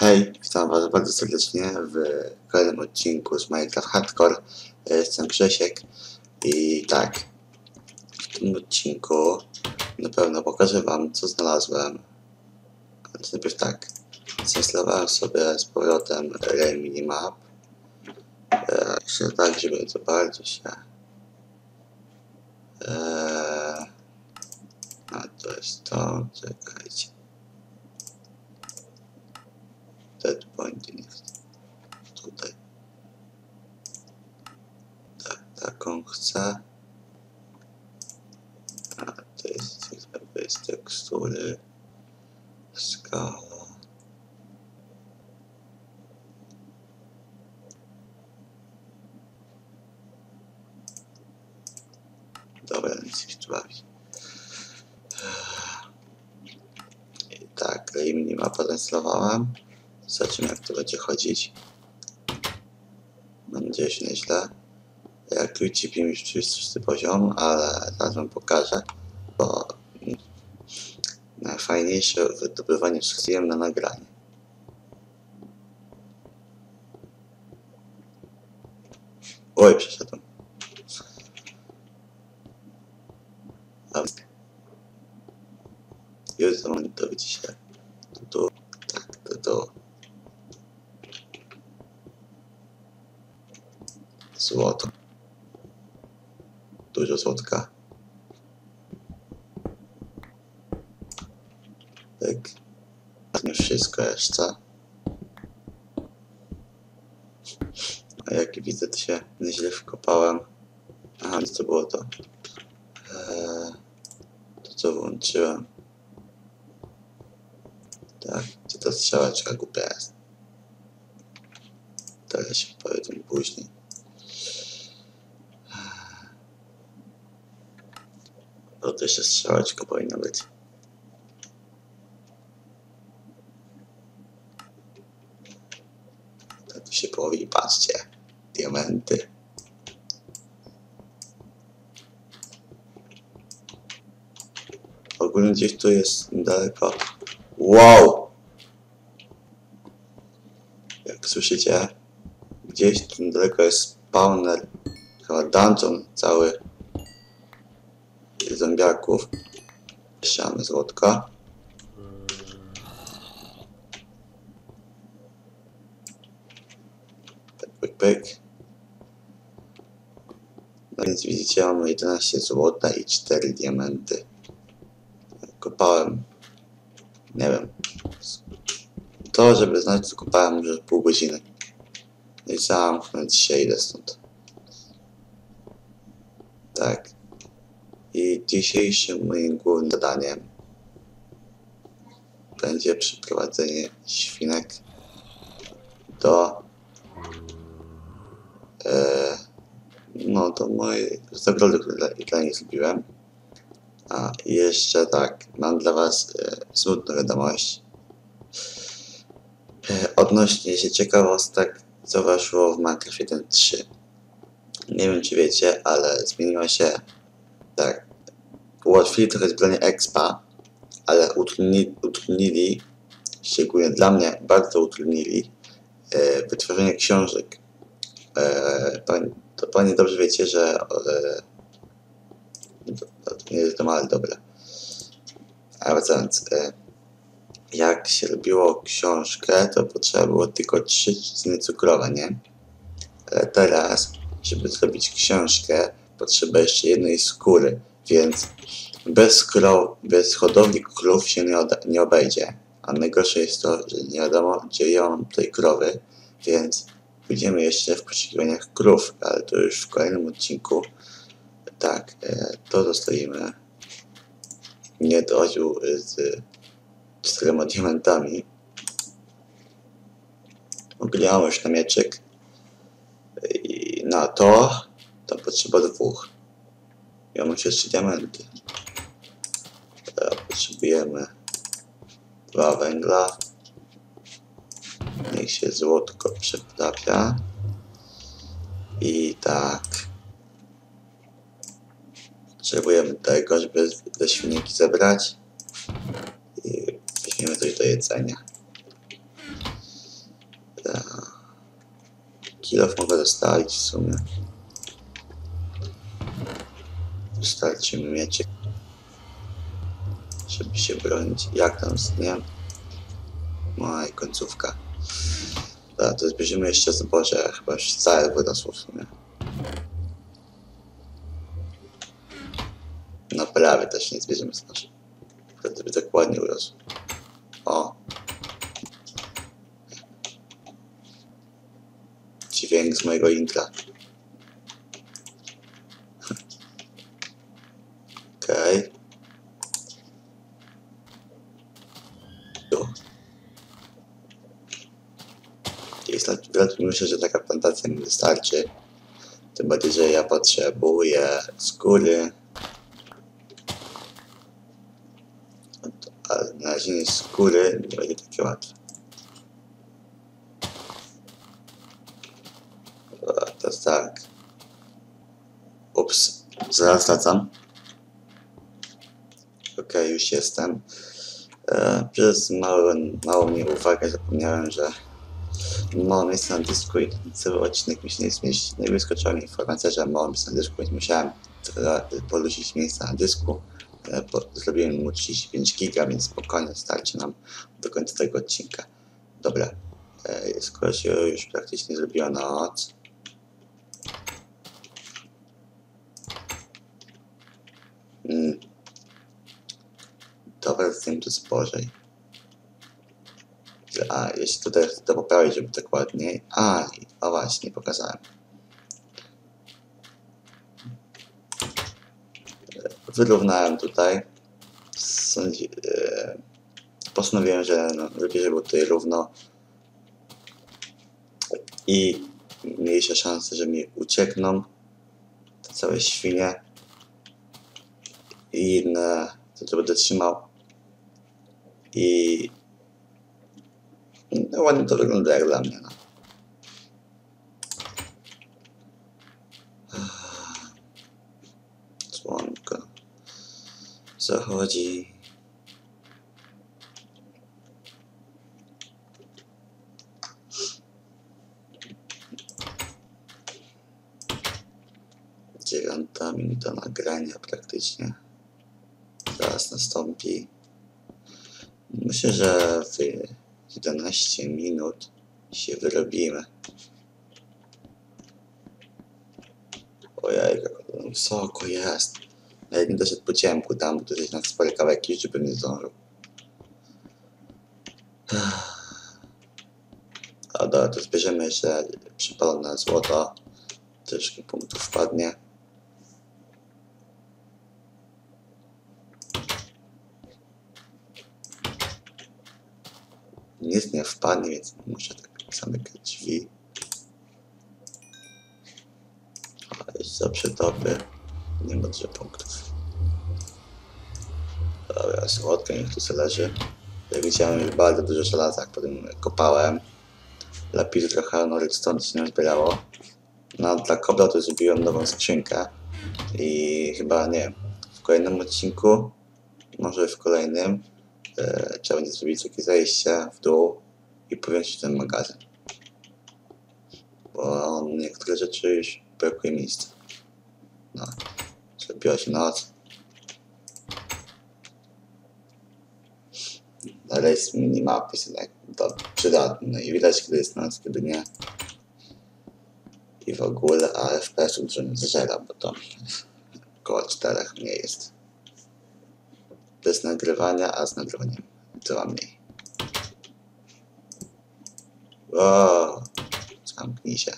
Was bardzo serdecznie w kolejnym odcinku z Minecraft Hardcore. Jestem Grzesiek i tak, w tym odcinku na pewno pokażę Wam co znalazłem. Więc najpierw tak, zainstalowałem sobie z powrotem Ray Minimap. Jeszcze tak, żeby to bardzo się... E, a to jest to, czekajcie. Dead point jest tutaj. Tak, taką chcę. A to jest z tekstury. Skala. Dobra, nic się tu bawi. I tak, i minimapa zainstalowałem. Zobaczymy jak to będzie chodzić. Mam nadzieję, że nieźle. Jak UTP mi 36 poziom, ale zaraz wam pokażę, bo najfajniejsze wydobywanie sukcesem na nagranie. Oj, przeszedłem. Już zamonitorować się. Tu, tu, tak, to, to. Złoto. Dużo złotka. Tak. Nie wszystko jeszcze. A jak widzę, to się nieźle wkopałem. Aha, no to było to. Eee, to co włączyłem. Tak, gdzie ta strzałeczka głupia jest. Teraz się powiem później. O, to jeszcze strzałeczka powinna być. Tak się połowi, patrzcie. Diamenty. Ogólnie gdzieś tu jest niedaleko. Wow! Jak słyszycie, gdzieś tu niedaleko jest spawner, chyba dungeon cały Jeszcze mamy złotka. Pyk, pyk, pyk. No więc widzicie, mamy 11 złota i 4 diamenty. Kopałem, nie wiem, to żeby znać co kopałem może pół godziny. No I zamknąć się idę stąd. Tak. Dzisiejszym moim głównym zadaniem będzie przyprowadzenie świnek do e, no do mojej zagrody, które dla, nich zrobiłem. A jeszcze tak, mam dla was e, smutną wiadomość. E, odnośnie się ciekawostek, co weszło w Minecraft 1.3. Nie wiem czy wiecie, ale zmieniła się tak, ułatwili trochę zbranie expa, ale utrudnili, utrudnili, szczególnie dla mnie, bardzo utrudnili e, wytworzenie książek. E, pani, to pani dobrze wiecie, że e, to, to nie jest to ale dobre. A wracając, e, jak się robiło książkę, to potrzeba było tylko trzy cyny cukrowe, nie? Ale teraz, żeby zrobić książkę, potrzeba jeszcze jednej skóry, więc bez, krow, bez hodowli krów się nie, nie obejdzie. A najgorsze jest to, że nie wiadomo, gdzie mam tej krowy, więc pójdziemy jeszcze w poszukiwaniach krów, ale to już w kolejnym odcinku. Tak, e, to zostawimy. Nie dochodził z czterema diamentami. Ogólnie już na mieczyk. I na to to potrzeba dwóch. Ja mam jeszcze trzy diamenty. Teraz potrzebujemy dwa węgla. Niech się złotko przeplapia. I tak. Potrzebujemy tego, żeby te świnki zebrać. I weźmiemy coś do jedzenia. Kilof mogę dostalić w sumie. Wystarczy mi miecie, żeby się bronić. Jak tam z dniem? No i końcówka. Dobra, to zbierzemy jeszcze zboże, chyba już całe wyrosło w sumie. No prawie też nie zbierzemy zboże. Żeby tak ładnie urosło. O! Dźwięk z mojego intra. Okej. Tu. Jest lat myślę, że taka plantacja mi wystarczy. Tym bardziej, że ja potrzebuję skóry. Ale na razie skóry nie będzie takie łatwe. Dobra, Teraz tak. Ups, zaraz wracam. Okej, już jestem. E, przez małą, małą nieuwagę zapomniałem, że mało miejsca na dysku i cały odcinek mi się nie zmieści. No i wyskoczyła mi informacja, że na dysku, więc musiałem polusić miejsca na dysku. E, zrobiłem mu 35 giga, więc spokojnie starczy nam do końca tego odcinka. Dobra, e, skoro się już praktycznie zrobiła noc, Mm. Dobra, z tym to spożej. A, jeśli tutaj to poprawić, żeby tak ładniej. A, o właśnie, nie pokazałem. Wyrównałem tutaj. Sądzi, e, postanowiłem, że no, lepiej, żeby było tutaj równo. I mniejsze szanse, że mi uciekną te całe świnie i inne, to, to będę trzymał. I no, ładnie to wygląda jak dla mnie. No. Słonko zachodzi. Dziewiąta minuta nagrania praktycznie zaraz nastąpi. Myślę, że w 11 minut się wyrobimy. Ojej, wysoko jest. Jak nie doszedł po ciemku tam, bo to jest na spory kawałek już, bym nie zdążył. A dobra, to zbierzemy jeszcze przypalone złoto. Troszkę punktów wpadnie. Nic nie wpadnie, więc muszę tak zamykać drzwi. A jest za przetopy. Nie ma dużo punktów. Dobra, słodko niech tu leży. Jak widziałem, jest bardzo dużo żelaza, potem kopałem. Lapisu trochę, no redstone się nie zbierało. No, dla kobla to zrobiłem nową skrzynkę. I chyba, nie wiem, w kolejnym odcinku, może w kolejnym, trzeba będzie zrobić takie zejście w dół i powiększyć ten magazyn. Bo niektóre rzeczy już brakuje miejsca. No, zrobiła się noc. Ale jest minimap, jest jednak przydatny. No i widać, kiedy jest noc, kiedy nie. I w ogóle, a FPS-u dużo nie zażera, bo to około 4 nie jest. Bez nagrywania, a z nagrywaniem to mniej. O, zamknij się.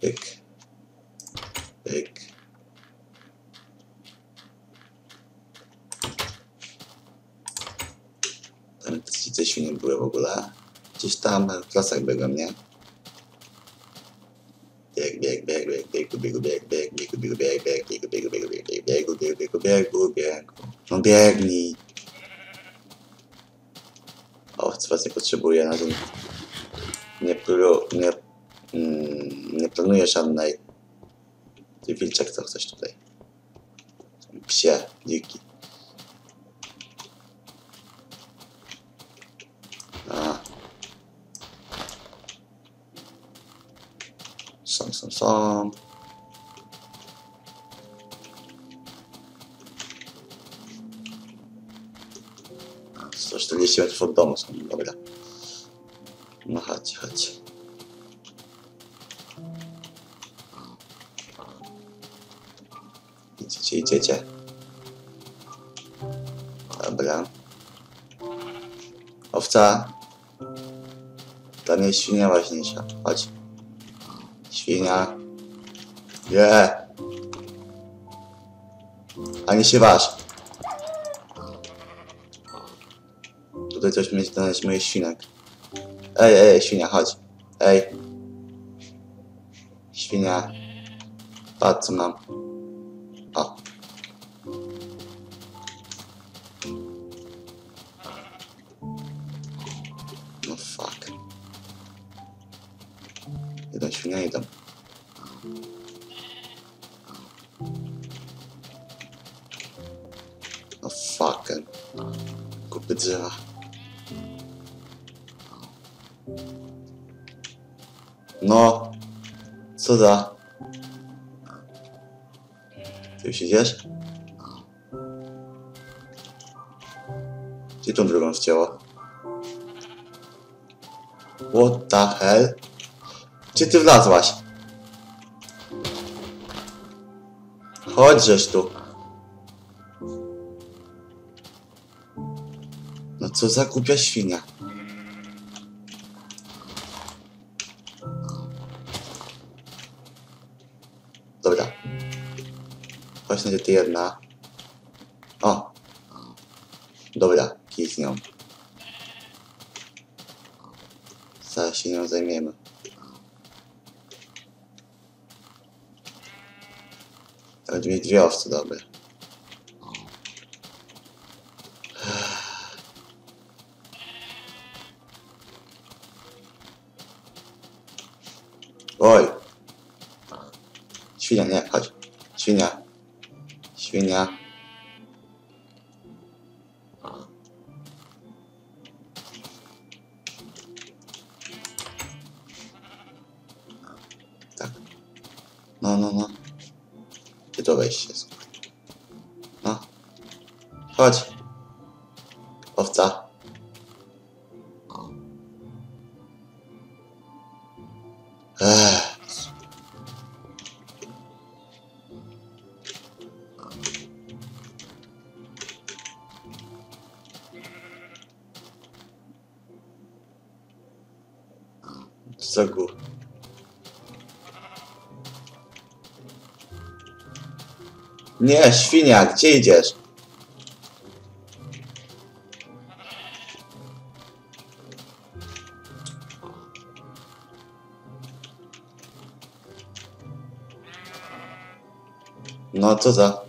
Pyk. Pyk. Tam te świnie były w ogóle. Gdzieś tam w lasach biegłem, nie? Bieg, bieg, bieg, bieg, bieg, bieg, biegu, biegu, bieg, bieg, biegu, biegu, biegu, bieg, no biegnij. O, was nie potrzebuję na tym. Nie, plu, nie, mm, nie planuję żadnej. Ty wilczek co chcesz tutaj. Psie, dziki. A. Są, są, są. Sto czterdzieści metrów od domu są, dobra. No chodź, chodź. Idziecie, idziecie. Dobra. Owca. Mnie jest świnia ważniejsza. Chodź. Świnia. Nie. Ani się waż. Tutaj coś mieć znaleźć moich świnek. Ej, ej, świnia, chodź. Ej. Świnia. Patrz co mam. O. No fuck. Idą świnia, idą. No fucking. Kupy drzewa. No. Co za? Ty już idziesz? Gdzie tą drugą wcięło? What the hell? Gdzie ty wlazłaś? Chodźżeś tu. No co za głupia świnia. Chodź na ty jedna. O. Dobra, kij z nią. Zaraz się nią zajmiemy. Będę mieć dwie owce dobre. Oj! Świnia, nie, chodź. Świnia. Świnia. Tak. No, no, no. Gdzie to wejście jest? No. Chodź. Owca. Za gór. Nie, świnia, gdzie idziesz? No, co za...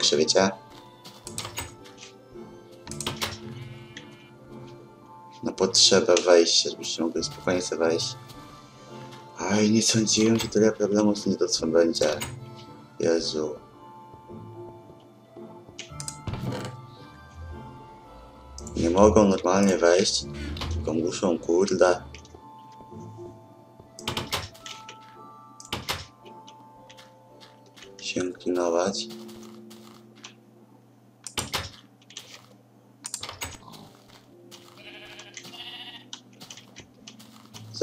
Powiększy, wiecie? Na potrzebę wejścia, żebyście mogli spokojnie sobie wejść. Aj, nie sądziłem, że tyle problemów z niedocą będzie. Jezu. Nie mogą normalnie wejść, tylko muszą, kurde. Się klinować.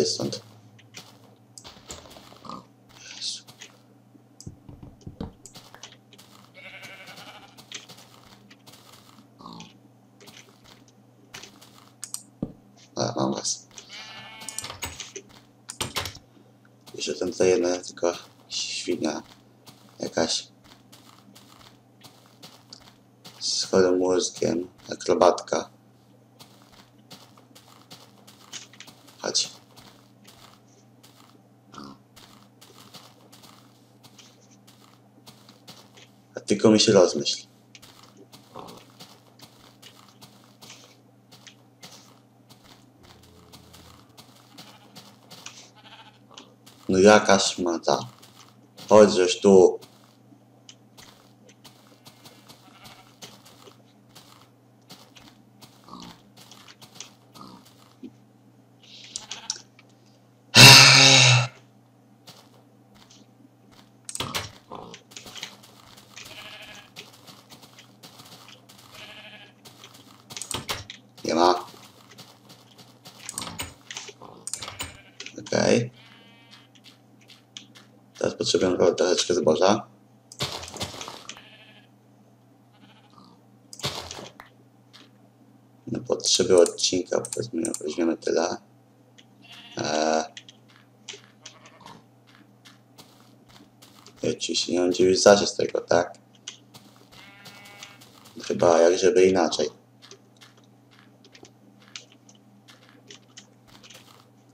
Zejdź stąd. Jeszcze tutaj jedna tylko świnia jakaś z chorym mózgiem, akrobatka. Chodź. A tylko mi się rozmyśl. No jaka szmata. Chodź żeś tu. Potrzebuję tylko troszeczkę zboża. Na potrzeby odcinka powiedzmy, weźmiemy tyle. Eee. I Oczywiście nie już zaś z tego, tak? Chyba jak żeby inaczej.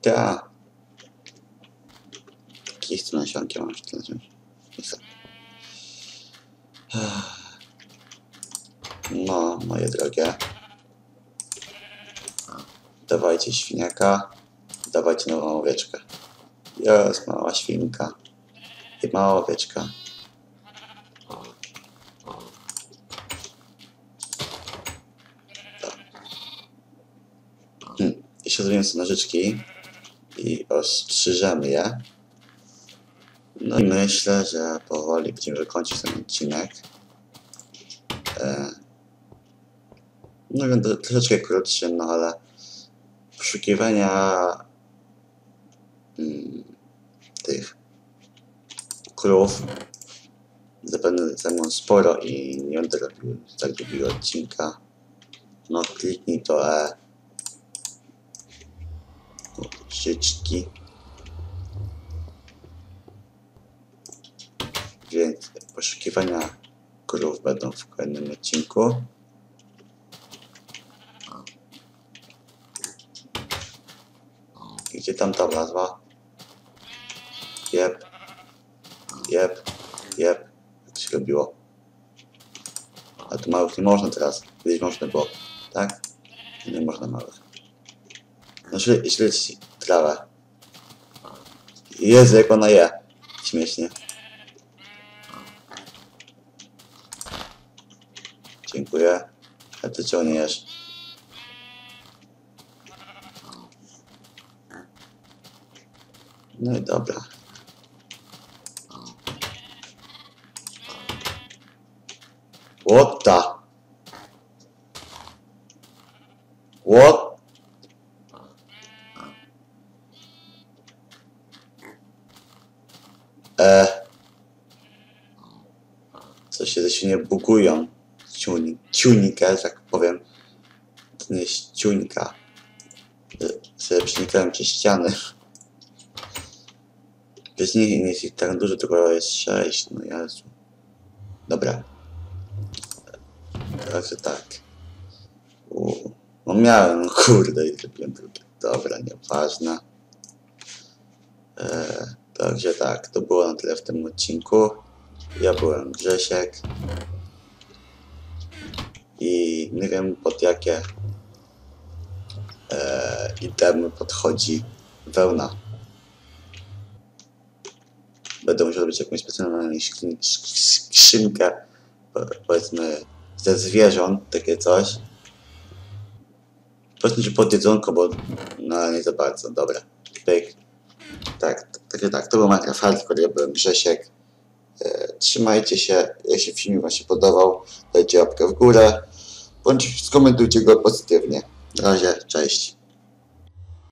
Ta. Jakieś tu nasionki mam jeszcze wziąć. No, moje drogie. Dawajcie świniaka. Dawajcie nową owieczkę. Jest mała świnka. I mała owieczka. Tak. Hmm. Jeszcze zrobimy sobie nożyczki i ostrzyżemy je. No i myślę, że powoli będziemy kończyć ten odcinek. E, no będę troszeczkę krótszy, no ale poszukiwania mm, tych krów zapewne zajmą sporo i nie będę robił tak długiego odcinka. No kliknij to E. Życzki. Więc poszukiwania krów będą w kolejnym odcinku. Gdzie tam ta wlazła? Jep. Jep. Jep. Jak się robiło. A tu małych nie można teraz. Kiedyś można było. Tak? Nie można małych. No źle, źle trawę. Jezu, jak ona je. Śmiesznie. Jesz? No i dobra. What the? What? E. Co się ze świnie bugują. Ciunik, ciunika, że tak powiem. Nie jest ciuńka. Sobie przenikałem przez ściany. Bez nich nie jest ich tak dużo, tylko jest sześć. No Jezu. Dobra. Także tak. U. No miałem, no kurde, i zrobiłem drugie. Dobra, nieważne. E, także tak, to było na tyle w tym odcinku. Ja byłem Grzesiek. Nie wiem pod jakie e, itemy podchodzi wełna. Będę musiał zrobić jakąś specjalną skrzyn- sk- skrzynkę, po- powiedzmy, ze zwierząt, takie coś. Powiedzmy, że pod jedzonko, bo no nie za bardzo, dobra. Pyk. Tak, także tak, to był Minecraft Hardcore, ja byłem Grzesiek. E, trzymajcie się, jeśli film wam się podobał, dajcie łapkę w górę, bądź skomentujcie go pozytywnie. Na razie, cześć.